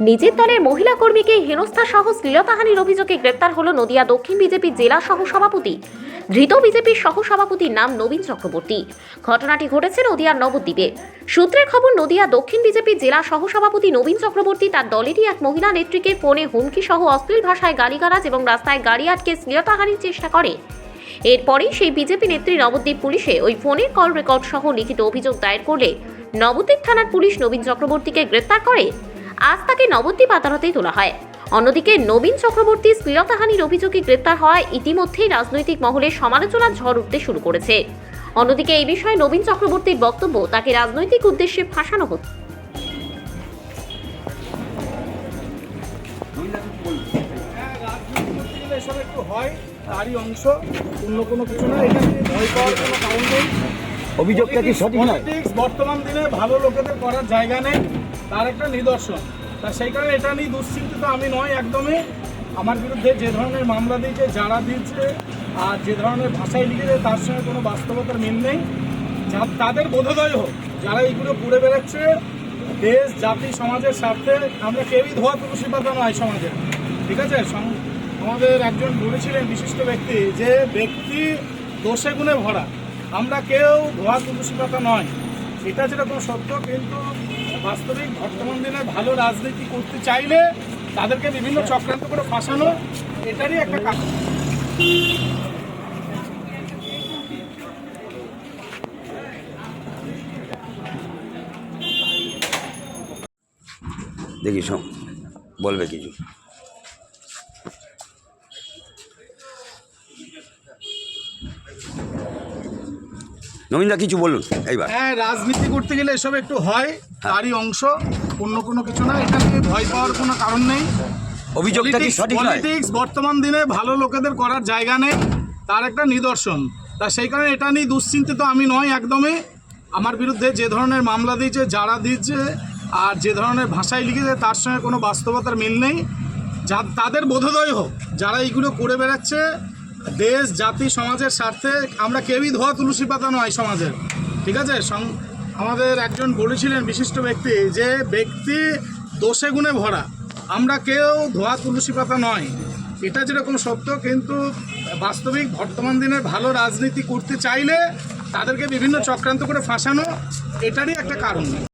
নিজের দলের মহিলা কর্মীকে হেনস্থা সহ শ্লীলতাহানির অভিযোগে গ্রেপ্তার হল নদিয়া দক্ষিণ বিজেপির জেলা সহ সভাপতি ধৃত বিজেপির সহ সভাপতির নাম নবীন চক্রবর্তী। ঘটনাটি ঘটেছে নদিয়ার নবদ্বীপে। সূত্রের খবর, নদিয়া দক্ষিণ বিজেপির জেলা সহ সভাপতি নবীন চক্রবর্তী তার দলেরই এক মহিলা নেত্রীকে ফোনে হুমকি সহ অশ্লীল ভাষায় গালিগালাজ এবং রাস্তায় গাড়ি আটকে শ্লীলতাহানির চেষ্টা করে। এরপরেই সেই বিজেপি নেত্রী নবদ্বীপ পুলিশে ওই ফোনের কল রেকর্ড সহ লিখিত অভিযোগ দায়ের করলে নবদ্বীপ থানার পুলিশ নবীন চক্রবর্তীকে গ্রেপ্তার করে। আজ তাকে নবদ্বীপ আদালতেই তোলা হয়। অন্যদিকে নবীন চক্রবর্তী শ্লীলতাহানির অভিযোগে গ্রেপ্তার হওয়ায় ইতিমধ্যেই রাজনৈতিক মহলে সমালোচনার ঝড় উঠতে শুরু করেছে। অন্যদিকে এই বিষয়ে নবীন চক্রবর্তীর বক্তব্য তাকে রাজনৈতিক উদ্দেশ্যে ফাঁসানো হচ্ছে। হ্যাঁ, একটু হয় তারই অংশ অন্য কোনো কিছু না। এটা নিয়ে ভয় পাওয়ার কোনো কারণ নেই। অভিযোগটা কি সঠিক নয়? বর্তমান দিনে ভালো লোকেদের করার জায়গা নেই, তার একটা নিদর্শন। তা সেই কারণে এটা নিয়ে দুশ্চিন্তিত আমি নয় একদমই। আমার বিরুদ্ধে যে ধরনের মামলা দিয়েছে, যারা দিয়েছে, আর যে ধরনের ভাষায় লিখেছে, তার সঙ্গে কোনো বাস্তবতার মিল নেই। যা- তাদের বোধোদয় হোক, যারা এইগুলো পুড়ে বেড়াচ্ছে, দেশ, জাতি, সমাজের স্বার্থে, আমরা কেউই ধোয়া তুলসী পাতা নয় সমাজে। ঠিক আছে? আমাদের একজন বলেছিলেন বিশিষ্ট ব্যক্তি যে ব্যক্তি দোষে গুণে ভরা। আমরা কেউ তুলসী পাতা নয়। এটা যেরকম সত্য, কিন্তু বাস্তবিক বর্তমান দিনে ভালো রাজনীতি করতে চাইলে তাদেরকে বিভিন্ন চক্রান্ত করে ফাঁসানো, এটারই একটা কাজ দেখি বলবে কিছু। নবীনদা কিছু বলুন এইবার। হ্যাঁ রাজনীতি করতে গেলে এসব একটু হয় তারই অংশ অন্য কোনো কিছু না এটা নিয়ে ভয় পাওয়ার কোনো কারণ নেই। অভিযোগটা কি সঠিক নয়? পলিটিক্স বর্তমান দিনে ভালো লোকেদের করার জায়গা নেই তার একটা নিদর্শন। তা সেই কারণে এটা নিয়ে দুশ্চিন্তিত আমি নয় একদমই। আমার বিরুদ্ধে যে ধরনের মামলা দিয়েছে যারা দিয়েছে আর যে ধরনের ভাষায় লিখেছে তার সঙ্গে কোনো বাস্তবতার মিল নেই। যা তাদের বোধোদয় হোক যারা এইগুলো করে বেড়াচ্ছে দেশ, জাতি, সমাজের স্বার্থে আমরা কেউই ধোয়া তুলসী পাতা নয় সমাজের। ঠিক আছে? আমাদের একজন বলেছিলেন বিশিষ্ট ব্যক্তি যে, ব্যক্তি দোষে গুণে ভরা। আমরা কেউ ধোয়া তুলসী পাতা নয়। এটা যেরকম সত্য, কিন্তু বাস্তবিক বর্তমান দিনে ভালো রাজনীতি করতে চাইলে তাদেরকে বিভিন্ন চক্রান্ত করে ফাঁসানো, এটারই একটা কারণ।